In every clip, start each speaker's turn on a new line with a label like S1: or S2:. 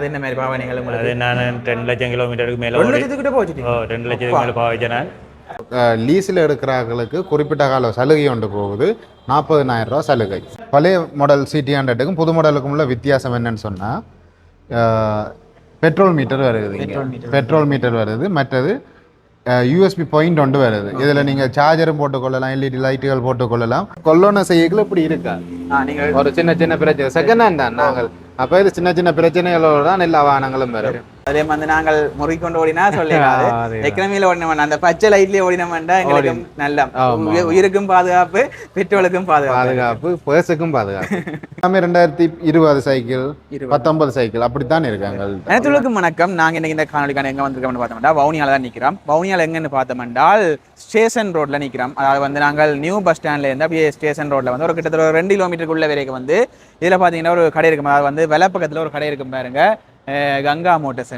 S1: என்ன மாதிரி பாவனைகள் உங்களுக்கு
S2: அது நான் ரெண்டு லட்சம் கிலோமீட்டருக்கு மேலே
S1: ஒரு லட்சத்துக்கிட்ட போச்சுட்டு
S2: ஓ ரெண்டு லட்சத்துக்கு மேலே பாவிச்சேன்
S3: லீஸில் எடுக்கிறார்களுக்கு குறிப்பிட்ட கால சலுகை ஒன்று போகுது நாற்பதனாயிரம் ரூபா சலுகை பழைய மாடல் சிடி ஹண்ட்ரடுக்கும் புது மாடலுக்கும் உள்ள வித்தியாசம் என்னன்னு சொன்னால் பெட்ரோல் மீட்டர் வருது
S1: Petrol meter.
S3: பெட்ரோல் மீட்டர் வருது மற்றது யூஎஸ்பி பாயிண்ட் ஒன்று வருது இதில் நீங்கள் சார்ஜரும் போட்டுக்கொள்ளலாம் எல்இடி லைட்டுகள் போட்டுக்கொள்ளலாம் கொல்லோன செய்யக்குள்ள இப்படி இருக்கா ஒரு சின்ன சின்ன பிரச்சனை செகண்ட் ஹேண்ட் தான் நாங்கள் அப்போ இது சின்ன சின்ன பிரச்சனைகளோட தான் நெல் வாகனங்களும் வரும்.
S1: அதே மாதிரி நாங்கள் முறிக்கொண்டு ஓடினா சொல்லிடாது. எக்கனமியில் ஓடினோம் அந்த பச்சை லைட்லயே ஓடினோம்டா எங்களுக்கு நல்ல உயிருக்கும் பாதுகாப்பு பெட்ரோலுக்கும் பாதுகாப்பு.
S3: பாதுகாப்பு பேர்ஸுக்கும் பாதுகாப்பு. எல்லாமே ரெண்டாயிரத்தி இருபது சைக்கிள். பத்தொன்பது சைக்கிள் அப்படித்தான் இருக்காங்க
S1: அனைத்துலக்கும் வணக்கம். நாங்க இன்னைக்கு இந்த காணொலிக்கான எங்க வந்திருக்கோம்னு பார்த்தோம்னா வவுனியால தான் நிக்கிறோம். வவுனியால எங்கன்னு பார்த்தோம்னால் ஸ்டேஷன் ரோட்ல நிக்கிறோம். அதாவது வந்து நாங்கள் நியூ பஸ் ஸ்டாண்ட்ல இருந்து அப்படியே ஸ்டேஷன் ரோட்ல வந்து ஒரு கிட்டத்தட்ட ஒரு ரெண்டு கிலோமீட்டருக்குள்ள வரைக்கும் வந்து இதுல பாத்தீங்கன்னா ஒரு கடை இருக்கும். அதாவது வந்து வெலப்பக்கத்துல ஒரு கடை இருக்கும் பாருங்க. கங்கா மோட்டர்ஸ்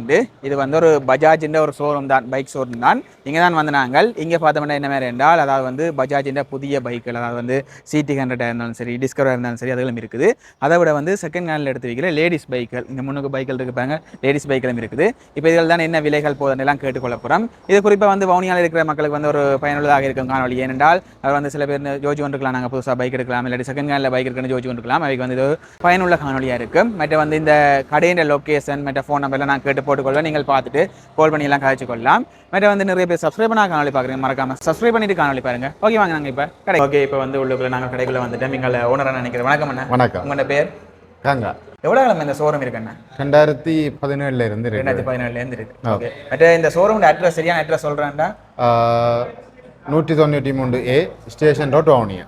S1: இது வந்து ஒரு பஜாஜின்ற ஒரு ஷோரூம் தான் பைக் ஷோரூம் தான். இங்கே தான் வந்து நாங்கள். இங்கே பார்த்தோம்னா என்ன மாதிரி என்றால் அதாவது வந்து பஜாஜின்ற புதிய பைக்கில் அதாவது வந்து சிடி ஹண்ட்ரடாக இருந்தாலும் சரி டிஸ்கவராக இருந்தாலும் சரி அதுகளும் இருக்குது. அதை விட வந்து செகண்ட் ஹேண்டில் எடுத்து வைக்கிற லேடிஸ் பைக்குகள் இந்த முன்னுக்கு பைக்கில் இருக்கிறாங்க லேடிஸ் பைக்களும் இருக்குது. இப்போ இதில் தான் என்ன விலைகள் போதெல்லாம் எல்லாம் கேட்டுக்கொள்ள போகிறோம் இது குறிப்பாக வந்து வவுனியால் இருக்கிற மக்களுக்கு வந்து ஒரு பயனுள்ளதாக இருக்கும் காணொலி ஏனென்றால் அவர் வந்து சில பேர் ஜோஜி கொண்டிருக்கலாம் நாங்கள் புதுசாக பைக் எடுக்கலாம் இல்லாட்டி செகண்ட் ஹேண்டில் பைக் இருக்குன்னு ஜோஜி கொண்டிருக்கலாம் அவைக்கு வந்து இது ஒரு பயனுள்ள காணொலியாக இருக்கும். மற்ற வந்து இந்த கடையின் லொக்கேஷன் மற்ற ஃபோன் நம்பர்லாம் நான் கேட்டு போட்டுக்கொள்ள நீங்கள் பார்த்துட்டு கால் பண்ணி எல்லாம் கழிச்சு கொள்ளலாம். மற்ற வந்து நிறைய பேர் சப்ஸ்கிரைப் பண்ணா காணொலி பார்க்குறீங்க மறக்காம சப்ஸ்கிரைப் பண்ணிட்டு காணொலி பாருங்க. ஓகே வாங்க நாங்கள் இப்போ கடை ஓகே இப்போ வந்து உள்ளுக்குள்ள நாங்கள் கடைக்குள்ள வந்துட்டோம். எங்களை ஓனராக நினைக்கிறேன். வணக்கம் அண்ணா.
S3: வணக்கம்.
S1: உங்களோட பேர்?
S3: கங்கா.
S1: எவ்வளோ கிழமை இந்த ஷோரூம் இருக்குண்ணா
S3: ரெண்டாயிரத்தி பதினேழுல இருந்து
S1: ரெண்டாயிரத்தி பதினேழுலேருந்து இருக்கு. ஓகே மற்ற இந்த ஷோரூம் அட்ரஸ் சரியான அட்ரஸ் சொல்கிறேன்டா
S3: ஆஹ், நூற்றி தொண்ணூற்றி மூன்று A station road Vavuniya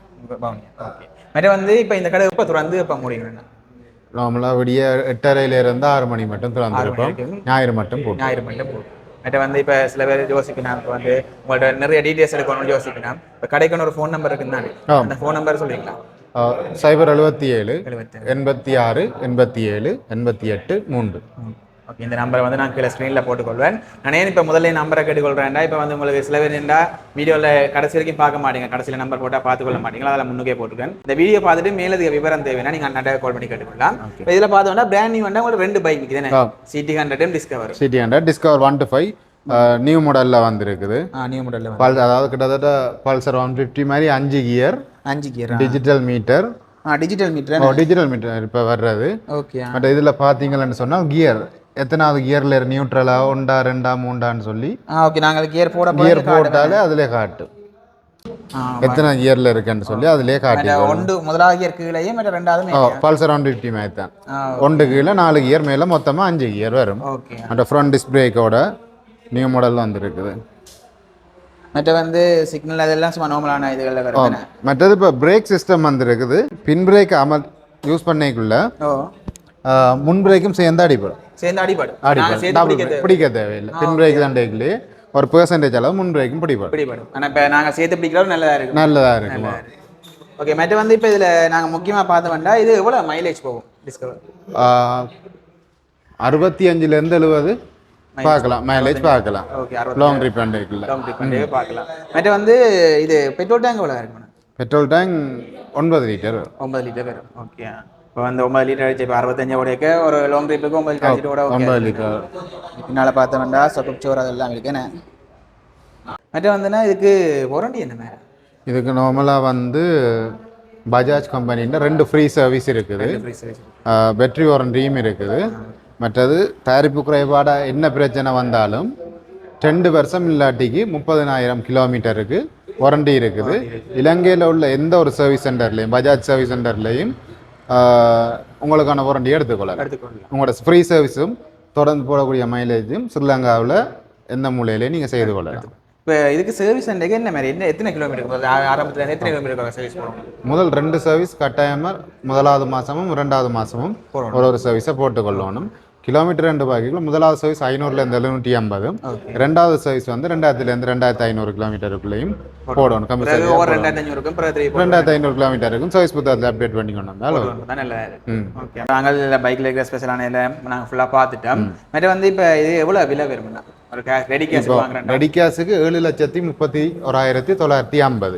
S1: okay மற்ற வந்து இப்போ இந்த கடை இப்போ திறந்து இப்போ முடியுங்கண்ணா
S3: நார்மலாக விடிய எட்டரையில இருந்து ஆறு மணி மட்டும் திறந்திருப்போம். ஞாயிறு மட்டும் போட்டு.
S1: ஞாயிறு மட்டும் போகும் மற்ற வந்து இப்போ சில பேர் யோசிக்கணும் இப்போ வந்து உங்கள்ட்ட நிறைய டீட்டெயில்ஸ் எடுக்கணும்னு யோசிக்கணும் இப்போ கடைக்குன்னு ஒரு ஃபோன் நம்பர் இருக்குன்னு தானே. அந்த ஃபோன் நம்பர் சொல்லுவீங்களா
S3: சைபர் எழுபத்தி ஏழு எண்பத்தி ஆறு எண்பத்தி ஏழு எண்பத்தி எட்டு மூன்று.
S1: ஓகே இந்த நம்பரை வந்து நான் கீழே ஸ்க்ரீனில் போட்டுக்கொள்வேன். நான் ஏன் இப்போ முதல்ல நம்பரை கேட்டுக்கொள்கிறேன்டா இப்போ வந்து உங்களுக்கு சில பேர் இருந்தா வீடியோவில் கடைசி வரைக்கும் பார்க்க மாட்டீங்க. கடைசியில் நம்பர் போட்டால் பார்த்துக்கொள்ள மாட்டீங்களா? அதில் முன்னுக்கே போட்டுருக்கேன் இந்த வீடியோ பார்த்துட்டு மேலதிக விவரம் தேவைன்னா நீங்கள் அண்ணாட்ட கால் பண்ணி கேட்டுக்கொள்ளலாம். இப்போ இதில் பார்த்தோம்னா பிராண்ட் நியூ உங்களுக்கு ரெண்டு பைக் நிற்குது
S3: ஆ.
S1: CT ஹண்ட்ரடும் Discover
S3: CT hundred Discover one two five new மாடலில் வந்திருக்குது.
S1: ஆ நியூ மாடலில்
S3: பல் அதாவது கிட்டத்தட்ட பல்சர் ஒன் ஃபிஃப்டி மாதிரி அஞ்சு கியர்
S1: அஞ்சு gear
S3: digital meter
S1: digital meter
S3: digital meter இப்போ வர்றது.
S1: ஓகே
S3: பட் இதில் பார்த்தீங்கன்னு சொன்னால் கியர் எத்தனாவது கியரில் நியூட்ரலா ஒண்டா ரெண்டா மூண்டான்னு சொல்லி
S1: ஆ ஓகே நாங்கள் கியர் போட
S3: கியர் போட்டாலே அதிலே காட்டும் எத்தனை கியரில் இருக்குன்னு சொல்லி அதிலே காட்டி
S1: ஒன்று முதலாவது கியர் கீழேயும் ரெண்டாவது.
S3: பல்சர் ஒன் ஃபிஃப்டி மாதிரி தான். ஒன்று கீழே நாலு கியர் மேலே மொத்தமாக அஞ்சு கியர் வரும். அந்த ஃப்ரண்ட் டிஸ்க் பிரேக்கோட நியூ மாடல் வந்துருக்குது.
S1: மற்ற வந்து சிக்னல் அதெல்லாம் சும்மா நார்மலான இதுகளில் வருது
S3: மற்றது இப்போ பிரேக் சிஸ்டம் வந்துருக்குது. பின் பிரேக் அமல் யூஸ் பண்ணிக்குள்ள முன் பிரேக்கும் சேர்ந்து அடிப்படும்.
S1: சேர்ந்து அடிபடும். பிடிக்க
S3: தேவையில்லை. பின் பிரேக் தான் டேக்லேயே ஒரு பெர்சன்டேஜ் அளவு முன் பிரேக்கும் பிடிப்படும்
S1: பிடிபடும். ஆனால் இப்போ நாங்கள் சேர்த்து பிடிக்கிறோம் நல்லதாக இருக்கும்.
S3: நல்லதாக இருக்கும்?
S1: ஓகே மற்ற வந்து இப்போ இதில் நாங்கள் முக்கியமாக பார்த்து வேண்டாம் இது எவ்வளோ மைலேஜ் போகும்? டிஸ்கவர்
S3: அறுபத்தி அஞ்சுலேருந்து எழுபது பார்க்கலாம். மைலேஜ் பார்க்கலாம். லாங் ட்ரிப் அண்டேக்கில்
S1: ட்ரிப் பண்ணி பார்க்கலாம். மற்ற வந்து இது பெட்ரோல் டேங்க் எவ்வளோ இருக்கும்?
S3: பெட்ரோல் டேங்க் ஒன்பது லிட்டர்
S1: ஒன்பது லிட்டர் வரும். ஓகே. இப்போ வந்து ஒன்பது லிட்டர் அடிச்சு இப்போ அறுபத்தஞ்சு உடையக்க ஒரு லாங் ட்ரிப்புக்கு ஒன்பது லிட்டர் அடிச்சுட்டு கூட ஓகே
S3: ஒன்பது லிட்டர்
S1: பின்னால் பார்த்த வேண்டாம் சொட்டு சோறு அதெல்லாம் இருக்கு என்ன மற்ற வந்துன்னா இதுக்கு வாரண்டி என்ன
S3: இதுக்கு நார்மலாக வந்து பஜாஜ் கம்பெனின்ற ரெண்டு ஃப்ரீ சர்வீஸ் இருக்குது பேட்டரி வாரண்டியும் இருக்குது மற்றது தயாரிப்பு குறைபாடாக என்ன பிரச்சனை வந்தாலும் ரெண்டு வருஷம் இல்லாட்டிக்கு முப்பதனாயிரம் கிலோமீட்டருக்கு வாரண்டி இருக்குது இலங்கையில் உள்ள எந்த ஒரு சர்வீஸ் சென்டர்லையும் பஜாஜ் சர்வீஸ் சென்டர்லையும் உங்களுக்கான வாரண்டியை எடுத்துக்கொள்ளலாம்
S1: எடுத்துக்கொள்ளலாம்
S3: உங்களோட ஃப்ரீ சர்வீஸும் தொடர்ந்து போடக்கூடிய மைலேஜும் ஸ்ரீலங்காவில் எந்த மூலையிலையும் நீங்கள் செய்து கொள்ளலாம்.
S1: இப்போ இதுக்கு சர்வீஸ் சென்டருக்கு என்ன மாதிரி என்ன எத்தனை கிலோமீட்டர் ஆரம்பத்தில் எத்தனை கிலோமீட்டர் சர்வீஸ் போகணும்
S3: முதல் ரெண்டு சர்வீஸ் கட்டாயமாக முதலாவது மாதமும் ரெண்டாவது மாதமும் ஒரு ஒரு சர்வீஸை போட்டுக்கொள்ளணும். கிலோமீட்டர் ரெண்டு பாக்கிக்குள்ள முதலாவது சர்வீஸ் ஐநூறுலேருந்து எழுநூற்றி ஐம்பது ரெண்டாவது சர்வீஸ் வந்து ரெண்டாயிரத்துலேருந்து ரெண்டாயிரத்து ஐநூறு கிலோமீட்டருக்குள்ளேயும் போடணும்.
S1: ஒரு ரெண்டாயிரத்தி
S3: ஐநூறு கிலோமீட்டருக்கும் சர்வீஸ் புத்தகத்தில் அப்டேட் பண்ணி கொண்டு வந்தாலும்
S1: நாங்கள் பைக்கில் இருக்கிற ஸ்பெஷலான நாங்கள் ஃபுல்லாக பார்த்துட்டோம். மற்ற வந்து இப்போ இது எவ்வளோ விலை வரும்னா? ரெடி வாங்குறேன்
S3: ரெடி கேஸுக்கு ஏழு லட்சத்தி முப்பத்தி ஓராயிரத்தி தொள்ளாயிரத்தி ஐம்பது.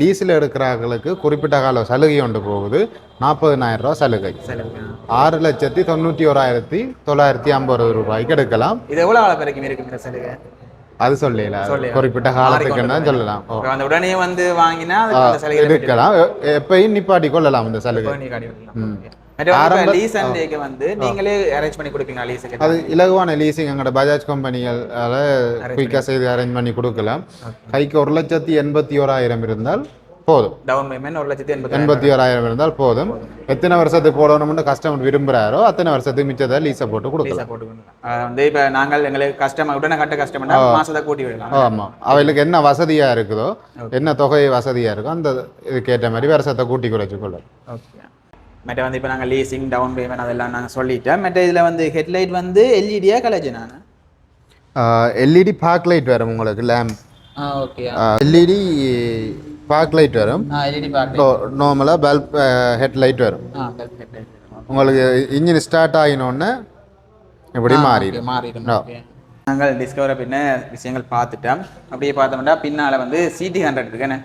S3: லீஸில் எடுக்கிறார்களுக்கு குறிப்பிட்ட கால சலுகை ஒன்று போகுது. நாற்பதினாயிரம் ரூபா சலுகை. ஆறு லட்சத்தி தொண்ணூற்றி ஓராயிரத்தி தொள்ளாயிரத்தி ஐம்பது ரூபாய்க்கு எடுக்கலாம்.
S1: இது எவ்வளவு காலம் வரைக்கும் இருக்கு இந்த சலுகை?
S3: அது சொல்லல. குறிப்பிட்ட காலத்துக்குன்னா சொல்லலாம்.
S1: அந்த உடனே வந்து வாங்கினா
S3: எடுக்கலாம். எப்பயும் நிப்பாட்டி கொள்ளலாம் இந்த சலுகை.
S1: வந்து நீங்களே அரேஞ்ச் பண்ணி லீஸுக்கு
S3: அது இலகுவான லீசிங் எங்களோட பஜாஜ் கம்பெனிகளால் குயிக்காக செய்து அரேஞ்ச் பண்ணி கொடுக்கலாம். கைக்கு ஒரு லட்சத்தி எண்பத்தி ஓராயிரம் இருந்தால் போதும்.
S1: டவுன் பேமெண்ட் ஒரு லட்சத்தி எண்பத்தி
S3: எண்பத்தி ஓராயிரம் இருந்தால் போதும். எத்தனை வருஷத்துக்கு போடணும்னு கஸ்டமர் விரும்புகிறாரோ அத்தனை வருஷத்துக்கு மிச்சத்தை லீஸை போட்டு கொடுக்கலாம்.
S1: வந்து இப்ப நாங்கள் எங்களுக்கு கஸ்டமர் உடனே கட்ட கஸ்டமர்னா மாசத்தை கூட்டி விடலாம்.
S3: ஆமாம் அவைகளுக்கு என்ன வசதியாக இருக்குதோ என்ன தொகை வசதியாக இருக்கோ அந்த இதுக்கேற்ற மாதிரி வருஷத்தை கூட்டி குறைச்சு கொள்ளலாம்.
S1: ஓகே மற்ற வந்து இப்போ நாங்கள் லீசிங் டவுன் பேமெண்ட் அதெல்லாம் நாங்கள் சொல்லிட்டோம். மற்ற இதில் வந்து ஹெட்லைட் வந்து எல்இடியா கலேஜ் நான்
S3: எல்இடி பார்க் லைட் வரும் உங்களுக்கு லேம்ப்
S1: ஆ ஓகே
S3: எல்இடி பார்க் லைட் வரும்.
S1: ஆ எல்இடி பார்க்க
S3: நார்மலாக பல்ப் ஹெட் லைட் வரும்.
S1: ஹெட்லைட்
S3: உங்களுக்கு இன்ஜின் ஸ்டார்ட் ஆகினோடனே இப்படி மாறிடும்.
S1: மாறிடும் நாங்கள் டிஸ்கவரை பின்ன விஷயங்கள் பார்த்துட்டோம். அப்படியே பார்த்தோம்னா பின்னால் வந்து சிடி ஹண்ட்ரட் இருக்குன்னு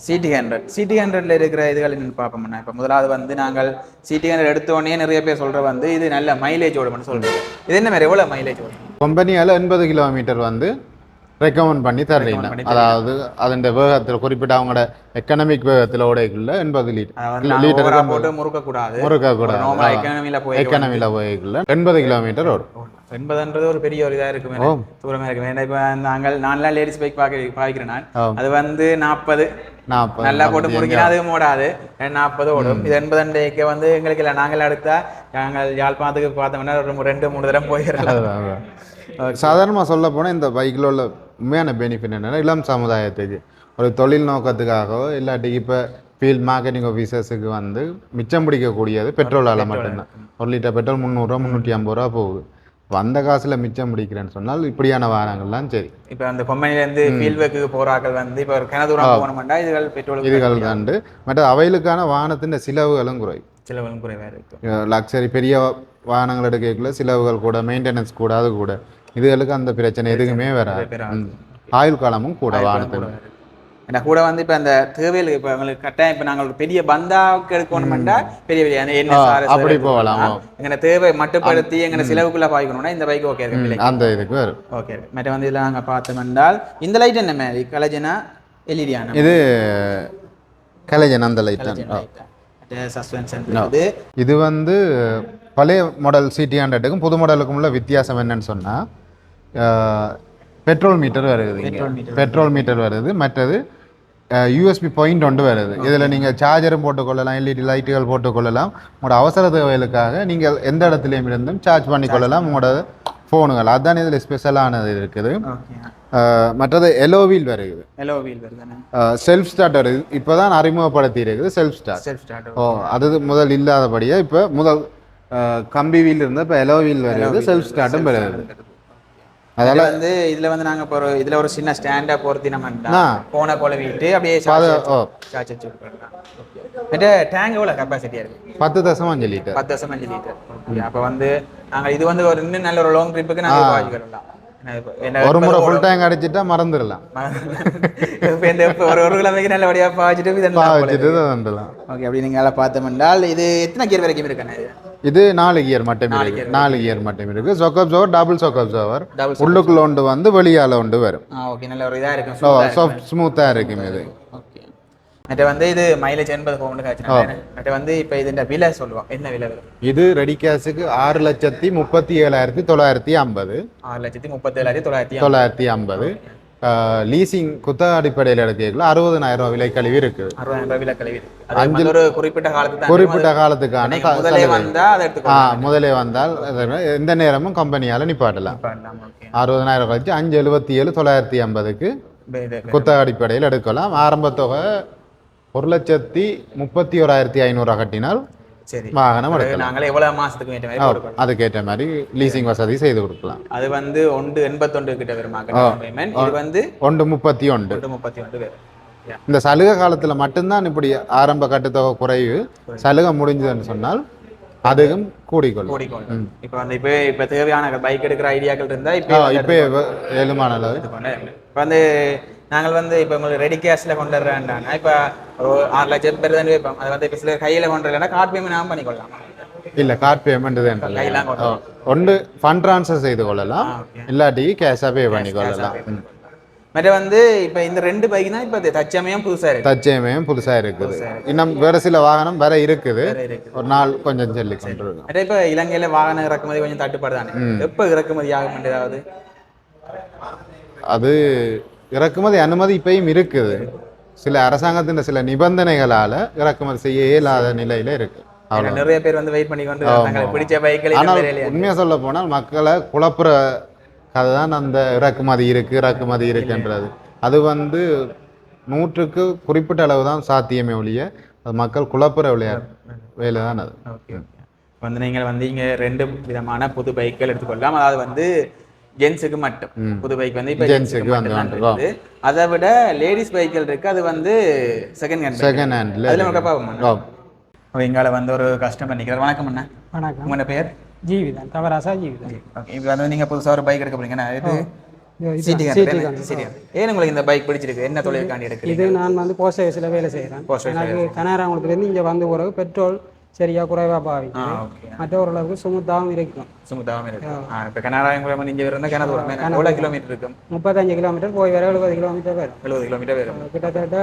S1: சிடி ஹண்ட்ரட் சிடி ஹண்ட்ரட்ல இருக்கிற இதுகள் பார்ப்போம்னா இப்போ முதலாவது வந்து நாங்கள் சிடி ஹண்ட்ரட் எடுத்தோடனே நிறைய பேர் சொல்ற வந்து இது நல்ல மைலேஜ் ஓடும்னு சொல்றோம் இது என்ன மாதிரி எவ்வளோ மைலேஜ் ஓடும்?
S3: கம்பெனியால் எண்பது கிலோமீட்டர் வந்து ரெக்கமெண்ட் பண்ணி தர்றீங்க அதாவது அதன் வேகத்தில் குறிப்பிட்ட அவங்களோட எக்கனாமிக் வேகத்தில் ஓடைக்குள்ள எண்பது லிட்டர் லிட்டர்
S1: overஆ போட்டு முறுக்க கூடாது
S3: முறுக்க கூட
S1: நார்மல் எக்கனாமில போய்
S3: எக்கனாமியில் போய்க்குள்ள எண்பது கிலோமீட்டர் ஓடும்.
S1: என்பதுன்றது ஒரு பெரிய ஒரு இதா இருக்கும். எனக்கு. தூரமா இருக்கும். ஏன்னா இப்போ நாங்கள் நான்லாம் லேடிஸ் பைக் பார்க்க பாய்க்கிறேன் நான். அது வந்து நாற்பது
S3: நாற்பது
S1: நல்லா போட்டு முறுக்கினா அதுவும் ஓடாது. நாற்பது ஓடும். இது எண்பது வந்து எங்களுக்கு இல்லை. நாங்கள் அடுத்தா நாங்கள் யாழ்ப்பாணத்துக்கு பார்த்தோம்னா ஒரு ரெண்டு மூணு தடவை போயிடலாம்.
S3: சாதாரணமாக சொல்ல போனால் இந்த பைக்கில் உள்ள உண்மையான பெனிஃபிட் என்னன்னா இளம் சமுதாயத்துக்கு ஒரு தொழில் நோக்கத்துக்காகவோ இல்லாட்டி இப்போ ஃபீல்ட் மார்க்கெட்டிங் ஆஃபீஸர்ஸுக்கு வந்து மிச்சம் பிடிக்கக்கூடியது பெட்ரோலால் மட்டும்தான். ஒரு லிட்டர் பெட்ரோல் முந்நூறுரூவா முந்நூற்றி ஐம்பது ரூபா போகுது. வந்த காசில் மிச்சம் பிடிக்கிறேன்னு சொன்னால் இப்படியான வாகனங்கள்லாம் சரி.
S1: இப்போ அந்த கொம்பனிலேருந்து ஃபீல்ட் ஒர்க்குக்கு போகிறாக்கள் வந்து இப்போ ஒரு கிண தூரம் போகணும்னா இதுகள் பெட்ரோல்
S3: இதுகள் தாண்டு மற்ற அவைகளுக்கான வாகனத்தின் செலவுகளும் குறை
S1: செலவும் குறைவாக இருக்கும்.
S3: லக்ஸரி பெரிய வாகனங்கள் எடுக்கக்குள்ள செலவுகள் கூட மெயின்டெனன்ஸ் கூட அது கூட. இதுகளுக்கு அந்த பிரச்சனை எதுவுமே வராது. ஆயுள் காலமும் கூட
S1: ஏன்னா கூட வந்து இப்போ அந்த தேவையில் இப்போ உங்களுக்கு கட்டாயம் இப்போ நாங்கள் ஒரு பெரிய பந்தாவுக்கு எடுக்கணும்னா பெரிய பெரிய அந்த
S3: அப்படி போகலாம்.
S1: எங்களை தேவை மட்டுப்படுத்தி எங்களை செலவுக்குள்ள பாய்க்கணும்னா இந்த பைக் ஓகே இருக்கு
S3: அந்த இதுக்கு வரும்.
S1: ஓகே மற்ற வந்து இதில் நாங்கள் பார்த்தோம் என்றால் இந்த லைட் என்ன மாதிரி? கலஜனா எல்இடி ஆன?
S3: இது கலைஞன் அந்த லைட் தான். இது வந்து பழைய மாடல் சிடி ஹண்ட்ரடுக்கும் புது மாடலுக்கும் உள்ள வித்தியாசம் என்னன்னு சொன்னால் பெட்ரோல் மீட்டர் வருது. பெட்ரோல் மீட்டர் வருது. மற்றது யூஎஸ்பி பாயிண்ட் ஒன்று வருது. இதில் நீங்கள் சார்ஜரும் போட்டுக்கொள்ளலாம் எல்இடி லைட்டுகள் போட்டுக்கொள்ளலாம் உங்களோட அவசர தேவைகளுக்காக நீங்கள் எந்த இடத்துலையும் இருந்தும் சார்ஜ் பண்ணிக்கொள்ளலாம் உங்களோட ஃபோனுகள் அதுதான் இதில் ஸ்பெஷலானது இருக்குது. மற்றது எலோவில் வருது.
S1: எல்லோ வீல் வருதானே
S3: செல்ஃப் ஸ்டார்ட் வருது. இப்போ தான் அறிமுகப்படுத்தி இருக்குது செல்ஃப் ஸ்டார்ட்
S1: செல்ஃப் ஸ்டார்ட்
S3: ஓ அது முதல் இல்லாதபடியே இப்போ முதல் கம்பி வீல் இருந்தால் இப்போ எலோ வீல் வருது. செல்ஃப் ஸ்டார்ட்டும் வருது.
S1: அதில் வந்து இதுல வந்து நாங்க இப்போ ஒரு இதுல ஒரு சின்ன ஸ்டாண்டா பொருத்தி நம்ம. போன போல வீட்டு அப்படியே சார்ஜ் வச்சு மற்ற டேங்க் எவ்வளோ கெப்பாசிட்டியா இருக்கு?
S3: பத்து தசம் அஞ்சு லிட்டர்
S1: பத்து தசம் அஞ்சு லிட்டர் அப்போ வந்து நாங்க இது வந்து ஒரு இன்னும் நல்ல ஒரு லாங் ட்ரிப்புக்கு நாங்கள் வாங்கிக்கிறோம்
S3: ஒரு முறை ஃபுல் டேங்க் அடிச்சிட்டா மறந்துடலாம்.
S1: ஒரு ஒரு கிழமைக்கு நல்லபடியா பாய்ச்சிட்டு ஓகே அப்படி நீங்க எல்லாம் பார்த்தோம் என்றால் இது எத்தனை கியர் வரைக்கும் இருக்குண்ணா இது
S3: நாலு கியர் மட்டும் இருக்கு. நாலு கியர் மட்டும் இருக்கு. சொக்கப் ஜோவர் டபுள் சொக்கப் ஜோவர்
S1: Double
S3: உள்ளுக்குள்ள ஒன்று வந்து வெளியால ஒன்று வரும்.
S1: ஓகே நல்ல ஒரு இதா இருக்கும்.
S3: சாஃப்ட் ஸ்மூத்தாக இருக்கும். இது.
S1: ஓகே மற்ற வந்து இது மைலேஜ் எண்பது காய்ச்சினா மற்ற வந்து இப்போ இதுன்ற விலை சொல்லுவோம். என்ன விலை
S3: இது ரெடி கேஷுக்கு ஆறு லட்சத்தி முப்பத்தி ஏழாயிரத்தி தொள்ளாயிரத்தி ஐம்பது.
S1: ஆறு லட்சத்தி முப்பத்தேழாயிரத்தி தொள்ளாயிரத்தி
S3: தொள்ளாயிரத்தி ஐம்பது. லீசிங் குத்த அடிப்படையில் எடுக்கல அறுபதனாயிரம் ரூபாய் விலை கழிவு
S1: இருக்கு. வந்து ஒரு குறிப்பிட்ட காலத்துக்கு
S3: குறிப்பிட்ட காலத்துக்கான
S1: முதலே
S3: வந்தால் எந்த நேரமும் கம்பெனியால் நிப்பாட்டலாம். அறுபதனாயிரம் கழிச்சு அஞ்சு எழுபத்தி ஏழு தொள்ளாயிரத்தி ஐம்பதுக்கு குத்த அடிப்படையில் எடுக்கலாம். ஆரம்ப தொகை ஒரு லட்சத்தி முப்பத்தி ஓராயிரத்தி ஐநூறுரூவா கட்டினால்
S1: சரி.
S3: வாகனம்
S1: நாங்களே எவ்வளவு மாசத்துக்கு வேண்டிய மாதிரி
S3: அதுக்கேற்ற மாதிரி லீசிங் வசதி செய்து கொடுக்கலாம்.
S1: அது வந்து ஒன்று எண்பத்தொன்று கிட்ட வருமா பேமெண்ட் இது வந்து
S3: ஒன்று முப்பத்தி ஒன்று
S1: முப்பத்தி ஒன்று.
S3: இந்த சலுகை காலத்தில் மட்டும்தான் இப்படி ஆரம்ப கட்டுத்தொகை குறைவு. சலுகை முடிஞ்சதுன்னு சொன்னால் அதுவும் கூடிக்கொள்ளும்.
S1: கூடிக்கொள்ளும். இப்போ வந்து இப்போ இப்போ தேவையான பைக் எடுக்கிற ஐடியாக்கள் இருந்தா இப்போ
S3: இப்போ ஏழுமான அளவு.
S1: இப்போ வந்து நாங்கள் வந்து இப்போ உங்களுக்கு ரெடி கேஷில் கொண்டு வர்றேன்டாங்க இப்போ ஒரு ஆறு லட்சம் பேர் தான் வைப்போம் அது வந்து இப்போ சிலர் கையில் கொண்டு வரலன்னா கார்டு பேமெண்ட் நாம பண்ணிக்கொள்ளலாம்.
S3: இல்ல கார்ட் பேமெண்ட் தான் ஒன்று ஃபண்ட் ட்ரான்ஸ்ஃபர் செய்து கொள்ளலாம். இல்லாட்டி கேஷாக பே பண்ணி கொள்ளலாம். ம்.
S1: மற்ற வந்து இப்போ இந்த ரெண்டு பைக் தான் இப்போ தச்சமயம் புதுசாக இருக்கு.
S3: தச்சயமயம் புதுசா இருக்குது. இன்னும் வேற சில வாகனம் வேற இருக்குது.
S1: வேற இருக்குது.
S3: ஒரு நாள் கொஞ்சம் சொல்லி கொண்டிருக்கோம்.
S1: மற்ற இப்போ இலங்கையில வாகன இறக்குமதி கொஞ்சம் தட்டுப்பாடு தானே. எப்போ இறக்குமதி ஆகும் ஏதாவது
S3: அது இறக்குமதி அனுமதி இப்பயும் இருக்குது. சில அரசாங்கத்தின் சில நிபந்தனைகளால இறக்குமதி செய்ய இயலாத நிலையில இருக்கு.
S1: நிறைய பேர் வந்து வெயிட் பண்ணி கொண்டு
S3: உண்மையா சொல்ல போனால் மக்களை குழப்புற கதை தான் அந்த இறக்குமதி இருக்கு இறக்குமதி இருக்குன்றது. அது வந்து நூற்றுக்கு குறிப்பிட்ட அளவு தான் சாத்தியமே ஒழிய அது மக்கள் குழப்புற விளையாட்டு வேலை தான் அது.
S1: ஓகே வந்து நீங்கள் வந்து இங்க ரெண்டு விதமான புது பைக்குகள் எடுத்துக்கொள்ளலாம். அதாவது வந்து ஜென்ஸுக்கு மட்டும். புது பைக் வந்து இப்போ ஜென்ஸுக்கு
S3: வந்து
S1: மட்டும் அதை விட லேடிஸ் பைக்கள் இருக்கு. அது வந்து செகண்ட் ஹேண்ட்
S3: செகண்ட் ஹேண்ட்ல
S1: அதில் நமக்கு பார்ப்போம் இங்கால வந்து ஒரு கஸ்டமர் நிற்கிறார் வணக்கம் அண்ணா.
S4: வணக்கம்.
S1: உங்களோட பேர்?
S4: ஜீவிதான் தவராசா ஜீவிதான்
S1: ஓகே. இப்போ வந்து நீங்க புதுசா ஒரு பைக் எடுக்க போறீங்கன்னா இது ஏன் உங்களுக்கு இந்த பைக் பிடிச்சிருக்கு? என்ன தொழிலுக்காண்டி எடுக்கிறீங்க?
S4: இது நான் வந்து போஸ்ட் ஆஃபீஸில் வேலை செய்கிறேன் எனக்கு கனராங்குளத்துலேருந்து இங்கே வந்த பிறகு பெட்ரோல் சரியாக குறைவாக பாவிக்கும் மற்ற ஓரளவுக்கு சுமத்தாகவும் இருக்கும்
S1: சுமுதாவும் இருக்கு ஆ இப்போ கனராயங்குளம் நீங்க இருந்தால் கிணறு தூரம் எவ்வளோ கிலோமீட்டர் இருக்கும்
S4: முப்பத்தஞ்சு கிலோமீட்டர் போய் வர எழுபது கிலோமீட்டர் வரும்
S1: எழுபது கிலோமீட்டர் வரும்
S4: கிட்டத்தட்ட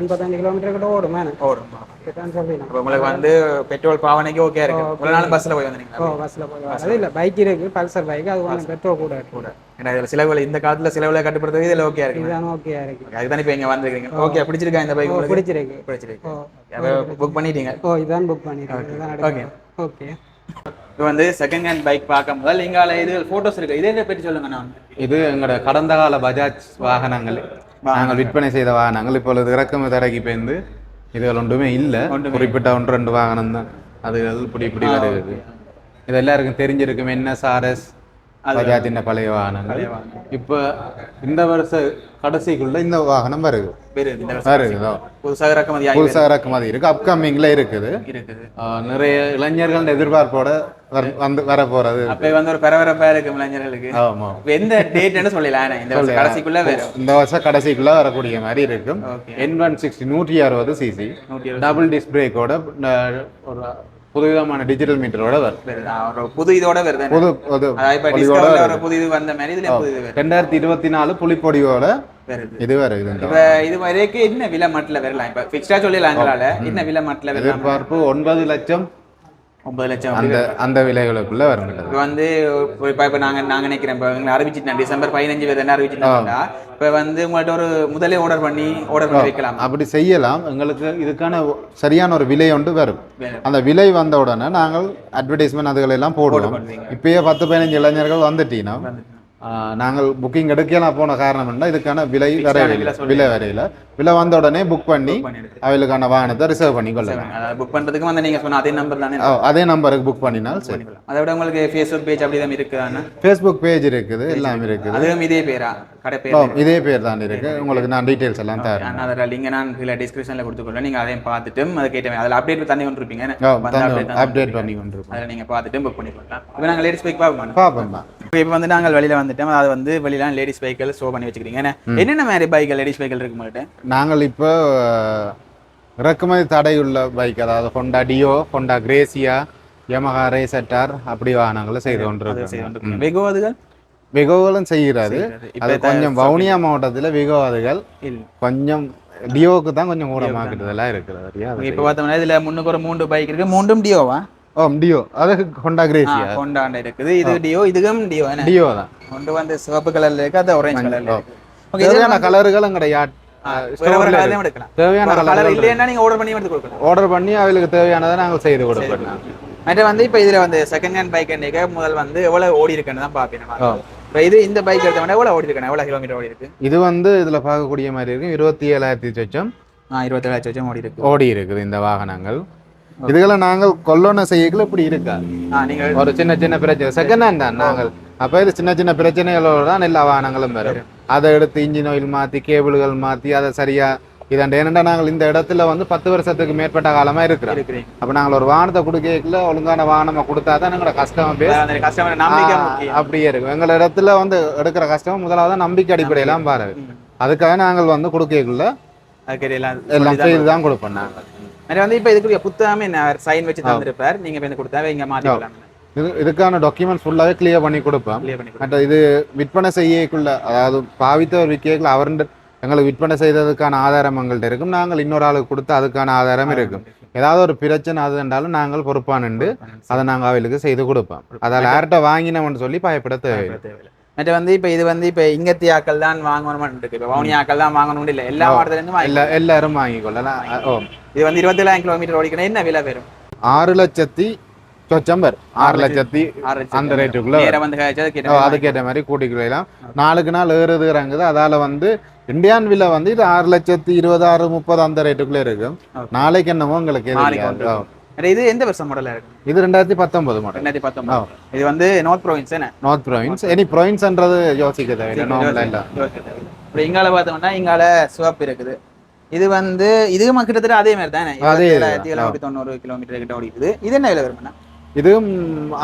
S4: எண்பத்தஞ்சு கிலோமீட்டர் கிட்ட ஓடும்
S1: ஓடும் உங்களுக்கு வந்து பெட்ரோல் பாவனைக்கு ஓகே இருக்கு. ஒரு நாள் பஸ்ல போய் வந்தீங்களா?
S4: ஓ பஸ்ஸில் போய் அது இல்லை பைக் இருக்குது பல்சர் பைக் அது கொஞ்சம் பெட்ரோல் கூட இருக்கு.
S1: கூட. ஏன்னா இதுல செலவுகள் இந்த காலத்துல செலவுகளை கட்டுப்படுறது இதுல ஓகே இருக்கு.
S4: இதுதான் ஓகேயா இருக்கு.
S1: அதுதான் இப்போ இங்க வந்திருக்கீங்க ஓகே பிடிச்சிருக்கா இந்த பைக் உங்களுக்கு?
S4: பிடிச்சிருக்கு.
S1: பிடிச்சிருக்கு. புக் பண்ணிட்டீங்க?
S4: ஓ இதுதான் புக் பண்ணியிருக்கேன் இதுதான்
S1: ஓகே.
S4: ஓகே
S1: இப்போ வந்து செகண்ட் ஹேண்ட் பைக் பார்க்கும் போது இங்கால இது ஃபோட்டோஸ் இருக்கு. இதே பற்றி சொல்லுங்க நான்?
S3: இது எங்களோட கடந்த கால பஜாஜ் வாகனங்கள். நாங்கள் விற்பனை செய்த வாகனங்கள். இப்பொழுது இறக்குமதி தரக்கி பேர்ந்து இதுகள் ஒன்றுமே இல்லை. குறிப்பிட்ட ஒன்று ரெண்டு வாகனம் தான். அது இப்படி இப்படி வருது இது எல்லாருக்கும் தெரிஞ்சிருக்கும். என்ன சாரஸ் பஜாஜின் பழைய வாகனங்கள். இப்போ இந்த வருஷ கடைசிக்குள்ள இந்த வாகனம் வருது. வருது
S1: புதுசாக இறக்குமதி
S3: புதுசாக இறக்குமதி இருக்கு. அப்கமிங்ல இருக்குது. நிறைய இளைஞர்கள் எதிர்பார்ப்போட வர- வந்து வர போறது
S1: அப்ப வந்து ஒரு பரபரப்பா இருக்கு இளைஞர்களுக்கு.
S3: ஆமா.
S1: எந்த டேட்னு சொல்லலாம் இந்த வருஷம் கடைசிக்குள்ள வரும்.
S3: இந்த வருஷம் கடைசிக்குள்ள வரக்கூடிய மாதிரி இருக்கும். என் ஒன் சிக்ஸ்டி நூற்றி அறுபது சிசி டபுள் டிஸ்க் பிரேக்கோட ஒரு புதுவிதமான டிஜிட்டல் மீட்டரோட வரும்.
S1: வருது. புது இதோட வருது
S3: புது புது
S1: இது வந்த மாதிரி இதுல புது
S3: ரெண்டாயிரத்தி இருபத்தி நாலு புலிப்பொடியோட
S1: வருது.
S3: இது வருது
S1: இப்ப இது வரைக்கும் என்ன விலை மட்டில் வரலாம்? இப்ப ஃபிக்ஸ்டா சொல்லலாம் என்ன விலை மட்டில்
S3: எதிர்பார்ப்பு ஒன்பது லட்சம்
S1: ஒன்பது லட்சம்
S3: அந்த அந்த விலைகளுக்குள்ள வருகிறது
S1: இப்போ வந்து இப்போ இப்போ இப்போ நாங்கள் நாங்கள் நினைக்கிறேன். இப்போ எங்களை அறிவிச்சிட்டேன் டிசம்பர் பதினஞ்சு பேர் என்ன அறிவிச்சிட்டா இப்போ வந்து உங்கள்கிட்ட ஒரு முதலே ஆர்டர் பண்ணி ஆர்டர் பண்ணி வைக்கலாம்?
S3: அப்படி செய்யலாம். எங்களுக்கு இதுக்கான சரியான ஒரு விலை ஒன்று வரும்.
S1: வரும்.
S3: அந்த விலை வந்த உடனே நாங்கள் அட்வர்டைஸ்மெண்ட் அதுகள் எல்லாம் போடுவோம் இப்பயே பத்து பதினஞ்சு இளைஞர்கள் வந்துட்டீங்கன்னா நாங்கள் புக்கிங் எடுக்கலாம் போன காரணம் என்ன? இதுக்கான விலை வரையில விலை வரையில. விலை வந்த உடனே புக் பண்ணி. அவளுக்கான வாகனத்தை ரிசர்வ் பண்ணி கொள்ளலாம்
S1: புக் பண்ணுறதுக்கு வந்து நீங்கள் சொன்ன அதே நம்பர் தானே?
S3: அதே நம்பருக்கு புக் பண்ணினால் சரி.
S1: அதை விட உங்களுக்கு ஃபேஸ்புக் பேஜ் அப்படி தான் இருக்குதானே
S3: ஃபேஸ்புக் பேஜ் இருக்குது எல்லாம் இருக்குது.
S1: அதுவும் இதே பேரா? கடை பேர்?
S3: இதே பேர் தான் இருக்கு. உங்களுக்கு நான் டீட்டெயில்ஸ் எல்லாம் தரேன்.
S1: அதில் லிங்க் நான் கீழே டிஸ்கிரிப்ஷனில் கொடுத்துக்கொள்ளேன் நீங்கள் அதையும் பார்த்துட்டு அதை கேட்டேன் அதில் அப்டேட் தண்ணி கொண்டு இருப்பீங்க
S3: ஓ,
S1: வந்து update தான்
S3: அப்டேட் பண்ணி கொண்டிருக்கோம்
S1: அதில் நீங்கள் பார்த்துட்டு புக் பண்ணிக்கலாம் இப்போ நாங்கள் லேடிஸ் பைக் பார்ப்போம்
S3: பார்ப்போம்
S1: இப்போ வந்து நாங்கள் வெளியில் வந்துட்டோம். அது வந்து வெளியில லேடிஸ் பைக்கிள் ஷோ பண்ணி வச்சுக்கிறீங்க. ஏன்னா என்னென்ன மாதிரி பைக்கிள் லேடிஸ் பைக்கிள் இருக்கு உங்கள்கிட்ட
S3: நாங்கள் இப்போ இறக்குமதி தடையுள்ள பைக் அதாவது Honda Dio Honda Grazia Yamaha ரேசட்டார் அப்படி வாகனங்களை செய்து கொண்டிருக்கோம்.
S1: வெகோ அதுகள்?
S3: விகோகளும் செய்கிறது
S1: இப்ப
S3: அது கொஞ்சம் வவுனியா மாவட்டத்தில் விகோ அதுகள்
S1: இல்லை.
S3: கொஞ்சம் டியோவுக்கு தான் கொஞ்சம் சரியா அது
S1: இப்போ பார்த்தோம்னா இதில் முன்னுக்கு ஒரு மூன்று பைக் இருக்கு. மூன்றும் டியோவா
S3: ஓ டியோ. அது ஹொண்டா கிரேசியா
S1: கொண்டாண்ட இருக்குது. இது டியோ இதுக்கும் டியோ
S3: டியோ தான்?
S1: ஒன்று வந்து சிவப்பு கலர்ல இருக்கு அது ஆரஞ்சு கலர்ல இருக்கு. ஓகே
S3: தேவையான கலர்களும் கிடையாது
S1: வேற வேற கலர்லையும் எடுக்கலாம்.
S3: தேவையான
S1: கலர்
S3: கலர்
S1: இல்லைன்னா நீங்க ஆர்டர் பண்ணி எடுத்து கொடுக்கலாம்.
S3: ஆர்டர் பண்ணி அவளுக்கு தேவையானதை நாங்கள் செய்து கொடுப்போம்
S1: மற்ற வந்து இப்போ இதுல வந்து செகண்ட் ஹேண்ட் பைக் என்னைக்கு முதல் வந்து எவ்வளவு ஓடி இருக்குன்னு தான் பார்ப்பேன் இப்போ இது இந்த பைக் எடுத்த விட எவ்வளவு ஓடி கிலோமீட்டர் ஓடி இருக்கு?
S3: இது வந்து இதுல பார்க்கக்கூடிய மாதிரி இருக்கும். இருபத்தி ஏழாயிரத்தி சொச்சம்.
S1: ஆ இருபத்தேழு லட்சம் ஓடி இருக்கு.
S3: ஓடி இருக்குது இந்த வாகனங்கள். இதுகளை நாங்கள் கொல்லோன செய்யக்குள்ள இப்படி இருக்கா? ஒரு சின்ன சின்ன பிரச்சனை. செகண்ட் ஹேண்ட் தான் நாங்கள். அப்ப இது சின்ன சின்ன பிரச்சனைகளோட தான் எல்லா வாகனங்களும் வரும். அதை எடுத்து இன்ஜின் ஆயில் மாத்தி கேபிள்கள் மாத்தி அதை சரியா இதாண்ட ஏனென்றா நாங்கள் இந்த இடத்துல வந்து பத்து வருஷத்துக்கு மேற்பட்ட காலமா இருக்கிறோம். அப்ப நாங்கள் ஒரு வாகனத்தை கொடுக்கல ஒழுங்கான வாகனமா கொடுத்தா தான் எங்களோட
S1: முக்கியம்.
S3: அப்படியே இருக்கும். எங்கள இடத்துல வந்து எடுக்கிற கஸ்டமர் முதலாவது நம்பிக்கை அடிப்படையெல்லாம் பாருங்க அதுக்காக நாங்கள் வந்து
S1: எல்லாம்
S3: எல்லாம் செய்து தான் கொடுப்போம் நாங்கள்.
S1: மற்ற வந்து இப்போ இதுக்குரிய புத்தகமே சைன் வச்சு தந்திருப்பார். நீங்க போய் கொடுத்தா இங்க மாத்திக்கலாம்
S3: இது இதுக்கான டாக்குமெண்ட்ஸ் ஃபுல்லாகவே கிளியர் பண்ணி கொடுப்போம் மற்ற இது விற்பனை செய்யக்குள்ள அதாவது பாவித்தவர் விற்கக்குள்ள அவருண்ட எங்களுக்கு விற்பனை செய்ததுக்கான ஆதாரம் எங்கள்கிட்ட இருக்கும். நாங்கள் இன்னொரு ஆளுக்கு கொடுத்து அதுக்கான ஆதாரம் இருக்கும். ஏதாவது ஒரு பிரச்சனை அது என்றாலும் நாங்கள் பொறுப்பானுண்டு அதை நாங்கள் அவைகளுக்கு செய்து கொடுப்போம். அதில் யார்கிட்ட வாங்கினோம்னு சொல்லி பயப்பட தேவையில்லை.
S1: மற்ற வந்து இப்போ இது வந்து இப்போ இங்கத்தி ஆக்கள் தான் வாங்கணும்னு இருக்கு. இப்போ வவுனி ஆக்கள் தான் வாங்கணும்னு இல்லை. எல்லா மாவட்டத்துலேருந்து வாங்கி
S3: எல்லா எல்லாரும் வாங்கிக்கொள்ளலாம் ஓ.
S1: இது வந்து இருபத்தேழாயிரம் கிலோமீட்டர் ஓடிக்கணும் என்ன விலை வரும்?
S3: ஆறு லட்சத்தி சொச்சம்பர் ஆறு லட்சத்தி அந்த ரேட்டுக்குள்ள அதுக்கேற்ற மாதிரி கூட்டிக்கலாம் நாளுக்கு நாள் ஏறுது இறங்குது. அதால வந்து இந்தியான் விலை வந்து இது ஆறு லட்சத்தி இருபதாறு முப்பது அந்த ரேட்டுக்குள்ள இருக்கும். நாளைக்கு என்னமோ உங்களுக்கு
S1: இது எந்த வருஷம் மாடலாக இருக்கும்
S3: இது ரெண்டாயிரத்தி பத்தொன்பது மாடல்
S1: ரெண்டாயிரத்தி பத்தொன்பது. இது வந்து நார்த் ப்ரோவின்ஸ் என்ன
S3: நார்த் ப்ரோவின்ஸ் எனி ப்ரோவின்ஸ்ன்றது யோசிக்க தேவையில்லை.
S1: இப்போ இங்கால பார்த்தோம்னா இங்கால சிவப்பு இருக்குது. இது வந்து இதுவும் கிட்டத்தட்ட அதே மாதிரி தானே?
S3: அதே
S1: ஏழாயிரத்தி எழுநூத்தி தொண்ணூறு கிலோமீட்டர் கிட்ட ஓடிக்குது இது என்ன விலை வருமாண்ணா
S3: இதுவும்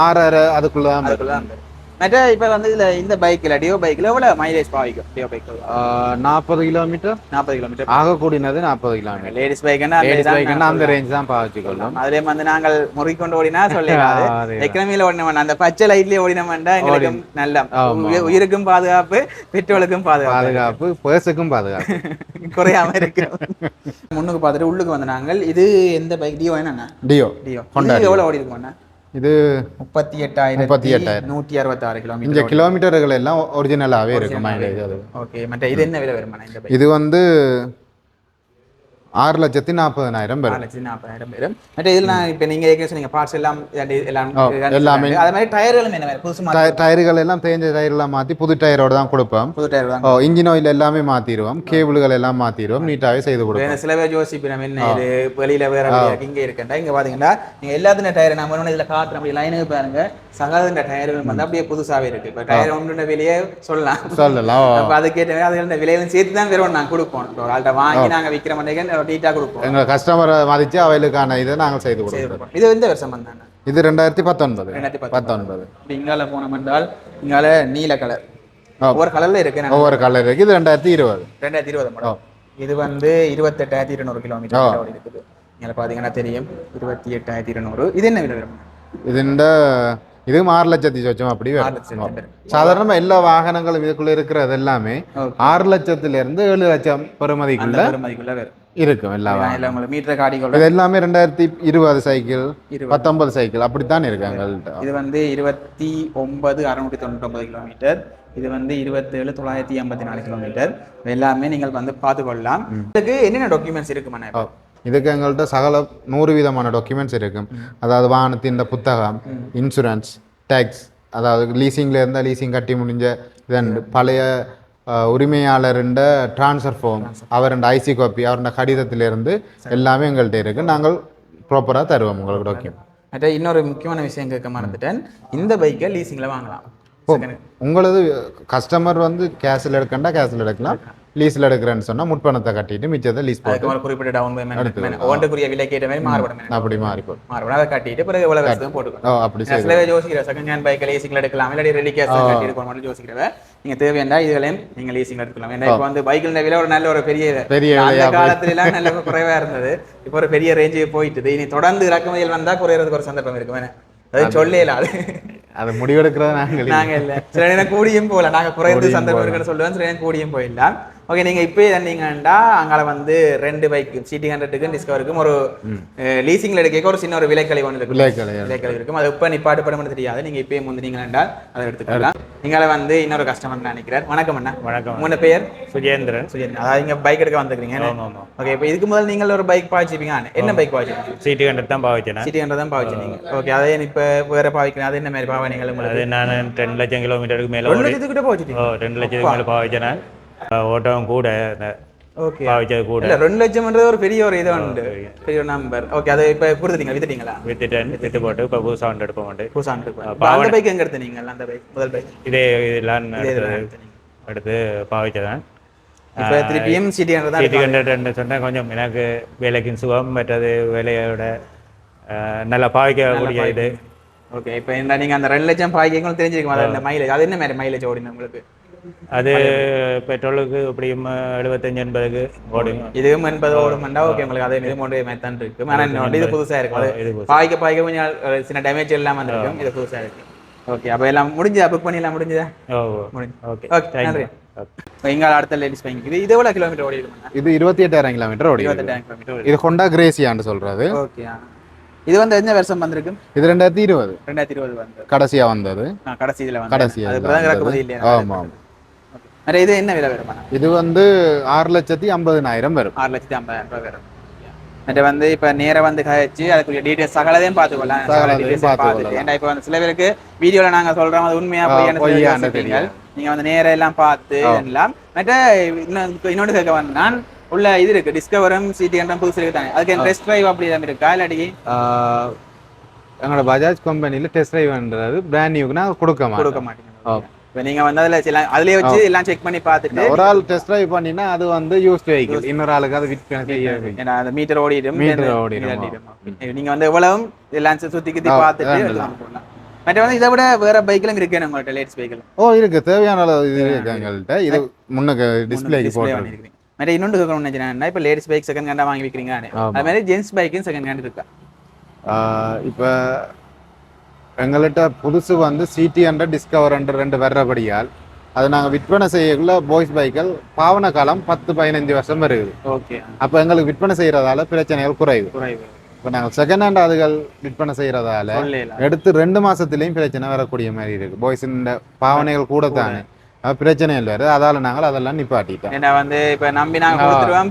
S3: ஆறரை அதுக்குள்ள.
S1: அதுக்குள்ள. மற்ற இப்போ வந்து இதுல இந்த பைக்கில் டியோ பைக்கில் எவ்வளோ மைலேஜ் பாவிக்கும் டியோ பைக்
S3: நாற்பது கிலோமீட்டர்
S1: நாற்பது கிலோமீட்டர்
S3: ஆக கூடினது நாற்பது கிலோமீட்டர்
S1: லேடிஸ் பைக்குன்னா
S3: லேடிஸ் பைக்குன்னா அந்த ரேஞ்ச் தான் பாவிச்சுக்கொள்ளும்
S1: அதுலயும் வந்து நாங்கள் முறுக்கிக்கொண்டு ஓடினா சொல்லிடாது எக்கனமியில ஓடினவன் அந்த பச்சை லைட்லயே ஓடினவன்டா எங்களுக்கு நல்ல உயிருக்கும் பாதுகாப்பு பெட்ரோலுக்கும் பாதுகாப்பு
S3: பாதுகாப்பு பர்ஸுக்கும் பாதுகாப்பு
S1: குறையாம இருக்கு முன்னுக்கு பார்த்துட்டு உள்ளுக்கு வந்து நாங்கள் இது எந்த பைக் டியோ என்னண்ணா
S3: டியோ
S1: டியோ எவ்வளவு ஓடி இருக்கும்ண்ணா
S3: இது
S1: முப்பத்தி எட்டாயிரத்தி
S3: முப்பத்தி எட்டாயிரம்.
S1: நூற்றி அறுபத்தாறு
S3: இந்த
S1: கிலோமீட்டர்
S3: கிலோமீட்டர்கள் எல்லாம் ஒரிஜினலாகவே இருக்கும் அது
S1: ஓகே மற்ற இது என்ன விலை இந்த பைக்?
S3: இது வந்து ஆறு லட்சத்தி நாற்பதனாயிரம்
S1: நாலு
S3: வரும்
S1: லட்சத்தி நாற்பதாயிரம் மற்ற இதில் நான் இப்போ நீங்கள் ஏற்கனவே சொன்னீங்க பார்ட்ஸ் எல்லாம் எல்லாம்
S3: எல்லாமே.
S1: அதே மாதிரி டயர்களும் என்ன புதுசு
S3: டயர்கள் எல்லாம் தேஞ்ச டயர்லாம் மாற்றி புது டயரோட தான் கொடுப்போம்.
S1: புது டயர் தான்
S3: ஓ இன்ஜின் ஆயில் எல்லாமே மாற்றிடுவோம் கேபிள்கள் எல்லாம் மாற்றிடுவோம் நீட்டாகவே செய்து கொடுப்போம்.
S1: சில பேர் யோசிப்போம் என்ன இது வெளியில வேற இங்க இருக்கேன்டா இங்க பாத்தீங்கன்னா நீங்க எல்லாத்தின டயர் நம்ம இதுல காட்டுறோம். அப்படி லைனுக்கு பாருங்க. சகலந்த டயர்கள் வந்து அப்படியே புதுசாவே இருக்கு இப்ப டயர் ஒன்று வெளியே சொல்லலாம்.
S3: சொல்லலாம்.
S1: அப்ப அதுக்கேற்ற அதுல விலையிலும் சேர்த்து தான் வேற நாங்க கொடுப்போம். ஒரு ஆள்கிட்ட வாங்கி நாங்க விக்கிற மாட்டேங்க டீட்டா கொடுப்போம்.
S3: எங்கள் கஸ்டமரை மதித்து அவைகளுக்கான இதை நாங்கள் செய்து கொடுப்போம்.
S1: இது எந்த வருஷம் வந்தாங்க?
S3: இது ரெண்டாயிரத்தி பத்தொன்பது.
S1: ரெண்டாயிரத்தி
S3: பத்தொன்பது.
S1: இங்கால போனோம் என்றால் இங்கால நீல கலர். ஒவ்வொரு கலர்ல இருக்கு
S3: ஒவ்வொரு கலர் இருக்கு. இது ரெண்டாயிரத்தி இருபது.
S1: ரெண்டாயிரத்தி இருபது மாடல் இது வந்து இருபத்தெட்டாயிரத்தி இருநூறு கிலோமீட்டர் இருக்குது. இதில் பார்த்தீங்கன்னா தெரியும். இருபத்தி எட்டாயிரத்தி இருநூறு. இது என்ன விலை
S3: இது இந்த இதுவும் ஆறு லட்சத்தி சொச்சம் அப்படி. சாதாரணமாக எல்லா வாகனங்களும் இதுக்குள்ள இருக்கிறது எல்லாமே. ஆறு லட்சத்துல இருந்து ஏழு லட்சம் பெறுமதிக்குள்ள இருக்கும் எல்லா வாகனம்.
S1: இல்லை உங்களுக்கு மீட்டர் காடி கொள்ள
S3: இது எல்லாமே ரெண்டாயிரத்தி இருபது சைக்கிள். பத்தொன்பது சைக்கிள் அப்படித்தான் இருக்கு எங்கள்கிட்ட
S1: இது வந்து இருபத்தி ஒன்பது அறுநூற்றி தொண்ணூற்றொம்பது கிலோமீட்டர் இது வந்து இருபத்தேழு தொள்ளாயிரத்தி எண்பத்தி நாலு கிலோமீட்டர் எல்லாமே நீங்கள் வந்து பார்த்து கொள்ளலாம் இதுக்கு என்னென்ன டாக்குமெண்ட்ஸ் இருக்குமாண்ணா?
S3: ஓ, இதுக்கு எங்கள்கிட்ட சகல நூறு விதமான டாக்குமெண்ட்ஸ் இருக்கும் அதாவது வாகனத்தின் புத்தகம் இன்சூரன்ஸ் டேக்ஸ் அதாவது லீசிங்ல இருந்தால் லீசிங் கட்டி முடிஞ்ச இதன் பழைய உரிமையாளருண்ட ட்ரான்ஸ்ஃபர் ஃபார்ம் அவருண்ட ஐசி காப்பி அவருடைய கடிதத்திலிருந்து எல்லாமே எங்கள்கிட்ட இருக்கு. நாங்கள் ப்ராப்பராக தருவோம் உங்களுக்கு டாக்குமெண்ட்
S1: மற்ற இன்னொரு முக்கியமான விஷயம் கேட்க மறந்துட்டேன். இந்த பைக்கை லீசிங்கில் வாங்கலாம்.
S3: உங்களது கஸ்டமர் வந்து கேஷில் எடுக்கண்டா கேஷில் எடுக்கலாம். லீஸில் எடுக்கிறேன்னு சொன்னால் முற்பணத்தை கட்டிட்டு மிச்சத்தை லீஸ் போட்டு
S1: குறிப்பிட்ட டவுன் பேமெண்ட் ஒன்றுக்குரிய விலை கேட்ட மாதிரி மாறுபடும்
S3: அப்படி மாறி போகும்
S1: மாறுபடும். அதை கட்டிட்டு பிறகு எவ்வளோ வருஷம் போட்டுக்கணும்.
S3: அப்படி
S1: சில பேர் யோசிக்கிற செகண்ட் ஹேண்ட் பைக்கில் லீசிங்கில் எடுக்கலாம் இல்லாட்டி ரெடி கேஸ் கட்டி எடுக்கணும் மட்டும் யோசிக்கிறவ நீங்க தேவையாண்டா இதுகளையும் நீங்க லீசிங் எடுத்துக்கலாம். ஏன்னா இப்போ வந்து பைக்கில் விலை ஒரு நல்ல ஒரு பெரிய.
S3: பெரிய
S1: அந்த
S3: விலையா
S1: காலத்துல எல்லாம் நல்ல குறைவா இருந்தது. இப்போ ஒரு பெரிய ரேஞ்சு போயிட்டுது இனி தொடர்ந்து இறக்குமதியில் வந்தா குறையறதுக்கு ஒரு சந்தர்ப்பம் இருக்கும் அது சொல்லல அது.
S3: அதை முடிவெடுக்கிறது நாங்கள்
S1: நாங்க இல்ல. சில நேரம் கூடியும் போகல நாங்க குறைந்து சந்தர்ப்பம் இருக்குன்னு சொல்லுவேன் சில நேரம் கூடியும் போயிடலாம். ஓகே நீங்க இப்பயே தந்தீங்கன்னா அங்கால வந்து ரெண்டு பைக் சிட்டி ஹண்ட்ரட்டுக்கும் டிஸ்கவருக்கும் ஒரு லீசிங்ல எடுக்க ஒரு சின்ன ஒரு விலைக்கழி ஒன்று இருக்கு.
S3: விலைக்கழி
S1: இருக்கும் அது இப்ப நிப்பாட்டுப்படும் தெரியாது. நீங்க இப்பயே முந்தினீங்கன்னா அதை எடுத்துக்கலாம். நீங்கள வந்து இன்னொரு கஸ்டமர் நினைக்கிறார் வணக்கம் அண்ணா.
S2: வணக்கம்.
S1: உங்க பேர்?
S2: சுஜேந்திரன்.
S1: சுஜித் அதாவது இங்க பைக் எடுக்க வந்துருக்கீங்க ஓகே இப்போ இதுக்கு முதல்ல நீங்கள் ஒரு பைக் பாய்ச்சிருப்பீங்க என்ன பைக் பாய்ச்சிருக்கீங்க
S2: சீட்டு கண்டது தான் பாவிச்சேன்
S1: சிட்டி ஹண்ட்ரட் தான் பாய்ச்சிருக்கீங்க ஓகே அதே இப்ப வேற பாவிக்கிறேன் அது என்ன மாதிரி பாவனைகள் உங்களுக்கு
S2: அது நான் ரெண்டு லட்சம் கிலோமீட்டருக்கு மேலே
S1: ரெண்டு
S2: ஓடி
S1: லட்சத்துக்கிட்ட பாய்ச்சிட்டீங்க
S2: ரெண்டு லட்சத்துக்கு மேலே பாவிச்சேன் நான் ஓட்டவும் கூட இந்த
S1: ஓகே.
S2: பாவிச்சது கூட.
S1: இல்ல ரெண்டு லட்சம்ன்றது ஒரு பெரிய ஒரு இது உண்டு. பெரிய ஒரு நம்பர் ஓகே அதை இப்ப கொடுத்துட்டீங்க வித்துட்டீங்களா?
S2: வித்துட்டேன். வித்து போட்டு இப்போ புதுசாக ஒன்று எடுப்போம் உண்டு.
S1: புதுசாண்டு அந்த பைக் எங்க எடுத்தீங்க? அந்த பைக் முதல் பைக்
S2: இதே இதெல்லாம். எடுத்து பாவிச்சதான்
S1: இப்ப திருப்பியும் சிட்டி ஹண்ட்ரட்
S2: சொன்னால் கொஞ்சம் எனக்கு வேலைக்கும் சுகம் மற்றது வேலையோட நல்லா பாவிக்கக்கூடிய இது.
S1: ஓகே இப்போ என்ன நீங்க அந்த ரெண்டு லட்சம் பாய்க்கங்களும் தெரிஞ்சிருக்கும்? அது அந்த மைலேஜ் அது என்ன மாதிரி மைலேஜ் ஓடின உங்களுக்கு?
S2: அது பெட்ரோலுக்கு எப்படியும் எழுபத்தஞ்சு எண்பதுக்கு ஓடும்
S1: இதுவும் எண்பது ஓடுமெண்டா? ஓகே உங்களுக்கு அதே இது மாதிரி தான் இருக்கு. ஆனால் இது புதுசா இருக்கும். பாய்க்க பாய்க்க கொஞ்சம் சின்ன டேமேஜ் எல்லாம் வந்திருக்கும் இது புதுசா இருக்கு. ஓகே அப்போ எல்லாம் முடிஞ்சதா? புக் பண்ணி எல்லாம் முடிஞ்சதா?
S2: ஓ
S1: முடிஞ்சு.
S2: ஓகே.
S1: ஓகே நன்றி. இங்கே அடுத்த லேடிஸ் பைக் இது இது எவ்வளோ கிலோமீட்டர் ஓடி இருக்கும்
S3: இது இருபத்தி எட்டாயிரம் கிலோமீட்டர் ஓடி இது ஹொண்டா கிரேசியான்னு சொல்றது.
S1: ஓகே இது வந்து எந்த வருஷம் வந்திருக்கு?
S3: இது ரெண்டாயிரத்தி இருபது.
S1: ரெண்டாயிரத்தி இருபது வந்து.
S3: கடைசியா வந்தது.
S1: கடைசி இதில் வந்து
S3: கடைசியா ஆமா ஆமா
S1: இது என்ன விலை வருமா
S3: இது வந்து ஆறு லட்சத்தி ஐம்பதுனாயிரம் வரும்.
S1: ஆறு லட்சத்தி ஐம்பதாயிரம் ரூபாய் வரும். மற்ற வந்து இப்போ நேரா வந்து கழிச்சு அதுக்குரிய டீட்டெயில்ஸ் சகலதையும் பார்த்துக்கொள்ளலாம்
S3: சகலதையும்
S1: details
S3: பார்த்துக்
S1: பார்த்துட்டு. ஏன்னா இப்போ வந்து சில பேருக்கு வீடியோவில் நாங்கள் சொல்கிறோம் அது உண்மையா
S3: ஆ,
S1: பொய்யான்னு சொல்லி
S3: பொய்யான்னு
S1: யோசிப்பீங்க.
S3: தெரியாது.
S1: நீங்க வந்து நேரா எல்லாம் பார்த்து. எல்லாம். மற்ற இன்னொன்று இன்னொன்று கேட்க வந்தான் உள்ள இது இருக்கு டிஸ்கவரும் சிடி ஹண்ட்ரட் புதுசு இருக்கு தானே. அதுக்கு டெஸ்ட் டிரைவ் அப்படி தான் இருக்கா இல்லாட்டி?
S3: ஆஹ் எங்களோட பஜாஜ் கம்பெனியில் டெஸ்ட் ட்ரைவ்ன்றது பிராண்ட் நியூக்குனா கொடுக்க
S1: கொடுக்க
S3: மாட்டோம்.
S1: மாட்டீங்க. இப்போ நீங்க வந்து அதுல சில அதுலயே வச்சு எல்லாம் செக் பண்ணி பார்த்துட்டு
S3: ஒரு ஆள் டெஸ்ட் ட்ரைவ் பண்ணினா அது வந்து யூஸ்ட் வெஹிக்கிள் இன்னொரு ஆளுக்கு அது செய்ய
S1: ஏன்னா அந்த மீட்டர் ஓடிடும் then
S3: ஓடிடும்,
S1: meter ஓடிடும். நீங்க வந்து எவ்வளவும் எல்லாம் சுத்தி கித்தி பார்த்துட்டு எல்லாம் போடலாம். மற்ற வந்து இதை விட வேற பைக்கிலும் இருக்கு உங்கள்ட்ட லேட்ஸ் பைக்கில்
S3: ஓ இருக்கு. தேவையான அளவு இது இருக்கு எங்கள்கிட்ட இது முன்னுக்கு டிஸ்பிளேக்கு போட்டு
S1: மற்ற இன்னொன்று கேட்கணும்னு நினைச்சேன் இப்போ லேடிஸ் பைக் செகண்ட் ஹேண்டா வாங்கி விற்கிறீங்க. அது மாதிரி ஜென்ஸ் பைக்கும் செகண்ட் ஹேண்ட் இருக்கா?
S3: இப்போ எங்கள்கிட்ட புதுசு வந்து சிடி ஹண்ட்ரட் டிஸ்கவர் ஹண்ட்ரட் ரெண்டு வர்றபடியால் அது நாங்கள் விற்பனை செய்யக்குள்ள பாய்ஸ் பைக்கள் பாவன காலம் பத்து பதினஞ்சு வருஷம் இருக்குது
S1: ஓகே
S3: அப்போ எங்களுக்கு விற்பனை செய்கிறதால பிரச்சனைகள் குறைவு. இப்போ நாங்கள் செகண்ட் ஹேண்ட் அதுகள் விற்பனை செய்கிறதால எடுத்து ரெண்டு மாசத்துலயும் பிரச்சனை வரக்கூடிய மாதிரி இருக்கு. பாய்ஸ் இந்த பாவனைகள் கூட தானே. பிரச்சனை இல்லை. வருது அதால நாங்கள் அதெல்லாம் நிப்பாட்டிட்டோம்.
S1: ஏன்னா வந்து இப்போ நம்பி நாங்க கொடுத்துருவோம்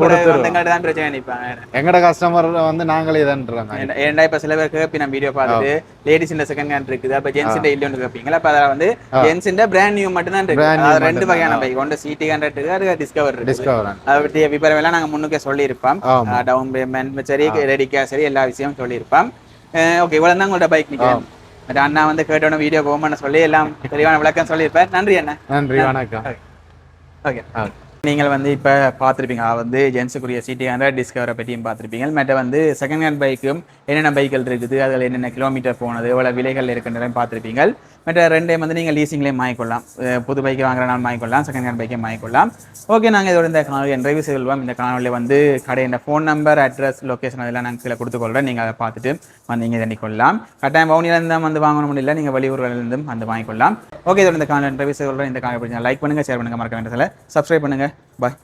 S1: தான் பிரச்சனை நிற்பாங்க
S3: எங்கட கஸ்டமர் வந்து நாங்களே தான்றாங்க
S1: ஏன்டா- இப்ப சில பேர் கேப்பி நான் வீடியோ பார்த்துட்டு லேடிஸ் இந்த செகண்ட் ஹேண்ட் இருக்குது அப்ப ஜென்ஸ் இல்லைன்னு கேப்பீங்களா? அப்ப அதில் வந்து ஜென்ஸ் பிராண்ட் நியூ மட்டும் தான் இருக்கு ரெண்டு. வகையான பைக் ஒன்று சிடி ஹண்ட்ரட் இருக்கு அது டிஸ்கவர்
S3: டிஸ்கவர்
S1: அதை பற்றிய விபரம் எல்லாம் நாங்க முன்னுக்கே சொல்லியிருப்போம். டவுன் பேமெண்ட் சரி ரெடிக்கா சரி எல்லா விஷயமும் சொல்லியிருப்போம். ஓகே இவ்வளவு தான் உங்கள்ட்ட பைக் நிற்கும் அண்ணா வந்து கேட்டோன்னு வீடியோ போகணும்னு சொல்லி எல்லாம் தெளிவான விளக்கம் சொல்லியிருப்பேன். நன்றி அண்ணா.
S3: நன்றி வணக்கம்.
S1: ஓகே நீங்கள் வந்து இப்போ பார்த்துருப்பீங்க. வந்து ஜென்ஸுக்குரிய சிட்டி ஹண்ட்ரட் டிஸ்கவரை பற்றியும் பார்த்துருப்பீங்க. மற்ற வந்து செகண்ட் ஹேண்ட் பைக்கும் என்னென்ன பைக்கள் இருக்குது அதில் என்னென்ன கிலோமீட்டர் போனது எவ்வளோ விலைகள் இருக்குன்றதையும் பார்த்துருப்பீங்க. மற்ற ரெண்டையும் வந்து நீங்கள் லீசிங்லேயும் வாங்கிக்கொள்ளலாம். புது பைக் வாங்குறனாலும் வாங்கிக்கொள்ளலாம் செகண்ட் ஹேண்ட் பைக்கையும் வாங்கிக்கொள்ளலாம். ஓகே நாங்கள் இதோட இந்த காணொலி நிறைவு செய்வோம் இந்த காணொலியில் வந்து கடையின் ஃபோன் நம்பர் அட்ரஸ் லொக்கேஷன் அதெல்லாம் நாங்கள் கீழே கொடுத்துக்கொள்கிறோம் நீங்கள் அதை பார்த்துட்டு வந்து நீங்கள் தண்ணிக்கொள்ளலாம் கட்டாயம் வவுனியிலேருந்து வந்து வாங்கணும் முடியல நீங்கள் வெளியூர்களிலிருந்தும் வந்து வாங்கிக்கொள்ளலாம். ஓகே இதோட இந்த காணொலி நிறைவு செய்வோம் இந்த காணொலி பிடிச்சா லைக் பண்ணுங்கள் ஷேர் பண்ணுங்கள் மறக்க வேண்டியதில் சப்ஸ்கிரைப் பண்ணுங்கள் பாய்